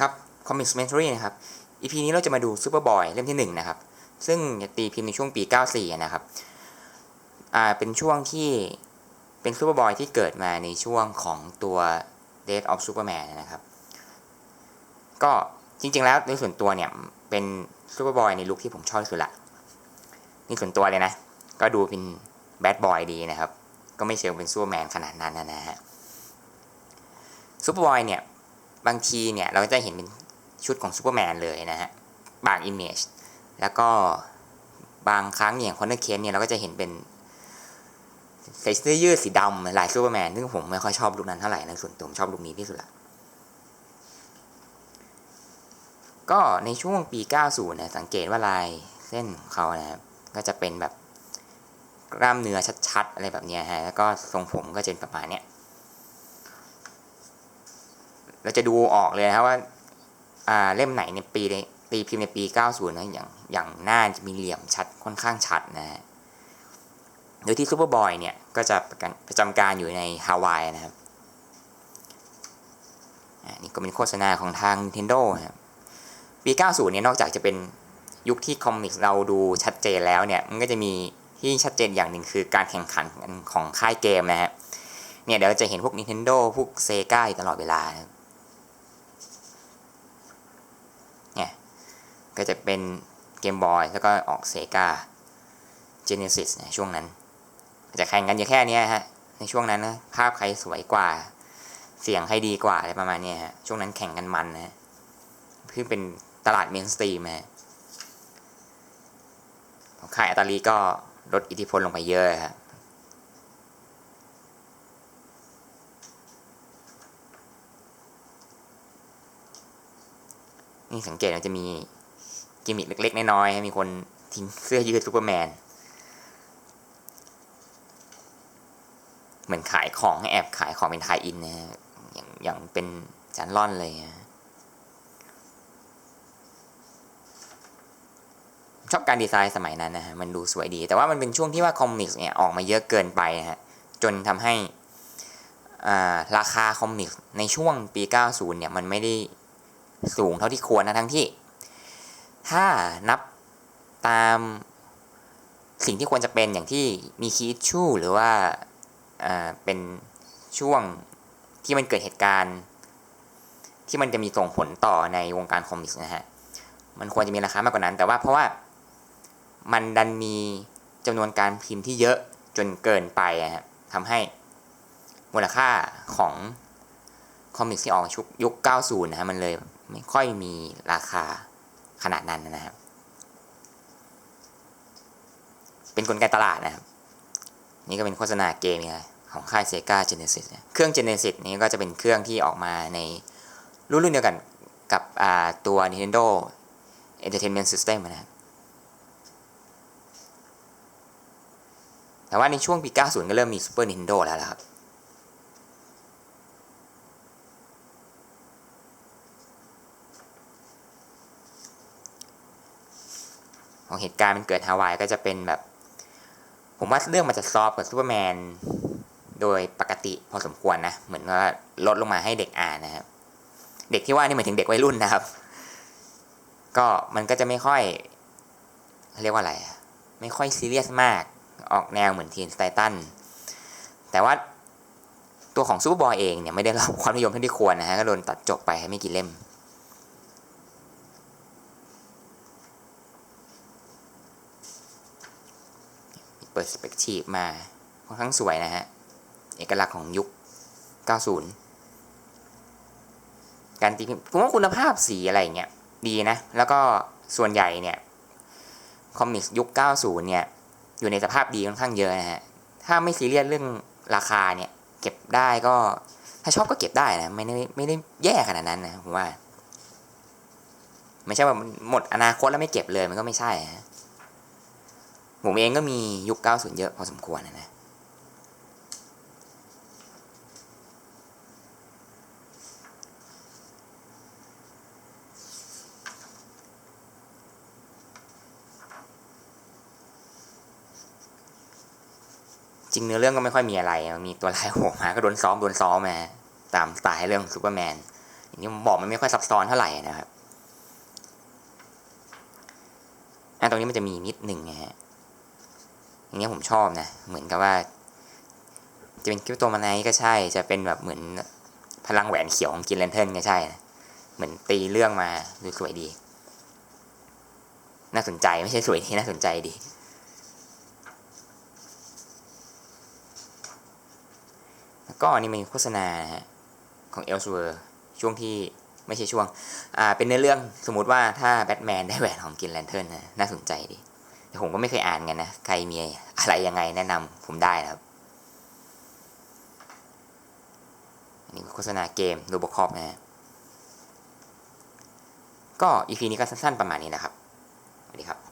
ครับ Comics Mentory นะครับ EP นี้เราจะมาดู Superboy เล่มที่ 1 นะครับ ซึ่งตีพิมพ์ในช่วงปี 94 นะครับ อ่า เป็นช่วงที่เป็น Superboy ที่เกิดมาในช่วงของตัว Death of Superman นะครับ ก็จริงๆแล้วในส่วนตัวเนี่ย เป็น Superboy ในลุคที่ผมชอบที่สุดละนี่ส่วนตัวเลยนะ ก็ดูเป็น Bad Boy ดีนะครับ ก็ไม่เชิงเป็น Superman ขนาดนั้นนะฮะ Superboy เนี่ย บางทีเนี่ยเราก็จะเห็นเป็นชุดของซูเปอร์แมนเลยนะฮะบางอิมเมจแล้วก็บางครั้งอย่างคอนเนอร์เคนเนี่ยเราก็จะเห็นเป็นใส่เสื้อยืดสีดำลายซูเปอร์แมนซึ่งผมไม่ค่อยชอบลุคนั้นเท่าไหร่นะส่วนตัวผมชอบลุคนี้ที่สุดละก็ในช่วงปี 90นะสังเกตว่าลายเส้นของเขานะครับก็จะเป็นแบบกล้ามเนื้อชัดๆ อะไรแบบนี้ฮะแล้วก็ทรงผมก็จะเป็นประมาณเนี้ย เราจะดูออกเลยนะครับว่าอ่าเล่มไหนในปีในตีพิมพ์ในปี 90นะอย่างอย่างหน้าจะมีเหลี่ยมชัดค่อนข้างชัดนะฮะโดยที่ซูเปอร์บอยเนี่ยก็จะประประจำการอยู่ในฮาวายนะครับอ่านี่ก็เป็นโฆษณาของทาง Nintendo ครับปี 90 เนี่ยนอกจากจะเป็นยุคที่คอมิกเราดูชัดเจนแล้วเนี่ยมันก็จะมีที่ชัดเจนอย่างหนึ่งคือการแข่งขันของค่ายเกมนะฮะเนี่ยเดี๋ยวจะเห็นพวก Nintendo พวก Sega อยู่ตลอดเวลานะครับ ก็จะเป็นเกมบอยแล้วก็ออกเซกาเจเนซิสนะช่วงนั้นจะแข่งกันอยู่แค่นี้ฮะในช่วงนั้นนะภาพใครสวยกว่า เสียงใครดีกว่าอะไรประมาณนี้ฮะช่วงนั้นแข่งกันมันนะเพิ่งเป็นตลาดเมนสตรีมฮะขายอัตาลีก็ลดอิทธิพลลงไปเยอะฮะนี่สังเกตมันจะมี กิมมิคเล็กๆ น้อยๆมีคนทิ้งเสื้อยืดซูเปอร์แมน เหมือนขายของให้แอบขายของเป็นไทยอินนะฮะอย่างอย่างเป็นจานล่อนเลยนะชอบการดีไซน์สมัยนั้นนะฮะ มันดูสวยดี แต่ว่ามันเป็นช่วงที่ว่าคอมิกส์เนี่ยออกมาเยอะเกินไปนะฮะ จนทำให้ราคาคอมิกส์ในช่วงปี 90 เนี่ย มันไม่ได้สูงเท่าที่ควรนะทั้งที่ ถ้านับตามสิ่งที่ควรจะเป็นอย่างที่มีคีชูหรือว่าเป็นช่วงที่มันเกิดเหตุการณ์ ที่มันจะมีส่งผลต่อในวงการคอมิกส์นะฮะ มันควรจะมีราคามากกว่านั้น แต่ว่าเพราะว่ามันดันมีจำนวนการพิมพ์ที่เยอะจนเกินไปอะฮะทำให้มูลค่าของคอมิกส์ที่ออกชุกยุค 90 นะฮะ มันเลยไม่ค่อยมีราคา ขนาดนั้นนะครับ เป็นกลไกตลาดนะครับ นี่ก็เป็นโฆษณาเกมนี่ยของค่าย Sega Genesis เนี่ยเครื่อง Genesis นี้ก็จะเป็นเครื่องที่ออกมาในรุ่นรุ่นเดียวกันกับตัว Nintendo Entertainment System นะครับแต่ว่าในช่วงปี 90 ก็เริ่มมี Super Nintendo แล้วล่ะครับ ของเหตุการณ์มันเกิดฮาวายก็จะเป็นแบบ ผมว่าเรื่องมันจะซอฟกับซูเปอร์แมนโดยปกติพอสมควรนะ เหมือนว่าลดลงมาให้เด็กอ่านนะครับ เด็กที่ว่านี่หมายถึงเด็กวัยรุ่นนะครับ ก็มันก็จะไม่ค่อยเรียกว่าอะไร ไม่ค่อยซีเรียสมากออกแนวเหมือนทีนสไตตันแต่ว่าตัวของซูเปอร์บอยเองเนี่ยไม่ได้รับความนิยมเท่าที่ควรนะฮะก็โดนตัดจบไปไม่กี่เล่ม เปิดสเปกทีฟมาค่อนข้างสวยนะฮะ เอกลักษณ์ของยุค 90 การตีพิมพ์ผมว่าคุณภาพสีอะไรอย่างเงี้ยดีนะ แล้วก็ส่วนใหญ่เนี่ย คอมิกยุค 90 เนี่ย อยู่ในสภาพดีค่อนข้างเยอะนะฮะ ถ้าไม่ซีเรียสเรื่องราคาเนี่ย เก็บได้ก็ ถ้าชอบก็เก็บได้นะ ไม่ได้ไม่ได้แย่ขนาดนั้นนะผมว่า ไม่ใช่ว่าหมดอนาคตแล้วไม่เก็บเลยมันก็ไม่ใช่ฮะ ผมเองก็มียุค 90 เยอะพอสมควรนะนะ จริงเนื้อเรื่องก็ไม่ค่อยมีอะไร มีตัวลายโผล่มาก็โดนซ้อมโดนซ้อมมาตามสไตล์เรื่องซูเปอร์แมนอย่างที่ผมบอกมันไม่ค่อยซับซ้อนเท่าไหร่นะครับอะตรงนี้มันจะมีนิดหนึ่งนะฮะ อย่างเงี้ยผมชอบนะ เหมือนกับว่า จะเป็นคริปโตมาไนก็ใช่ จะเป็นแบบเหมือนพลังแหวนเขียวของกินเลนเทิลก็ใช่นะเหมือนตีเรื่องมาดูสวยดี น่าสนใจไม่ใช่สวยที่น่าสนใจดี แล้วก็อันนี่เป็นโฆษณานะฮะของเอลซูเวอร์ช่วงที่ไม่ใช่ช่วง อ่า เป็นเนื้อเรื่องสมมติว่าถ้าแบทแมนได้แหวนของกินแลนเทิร์นนะ น่าสนใจดี แต่ผมก็ไม่เคยอ่านกันนะ ใครมีอะไรยังไงแนะนำผมได้นะครับอันนี้โฆษณาเกมโรบอคอปนะฮะก็อีพีนี้ก็สั้นๆประมาณนี้นะครับสวัสดีครับ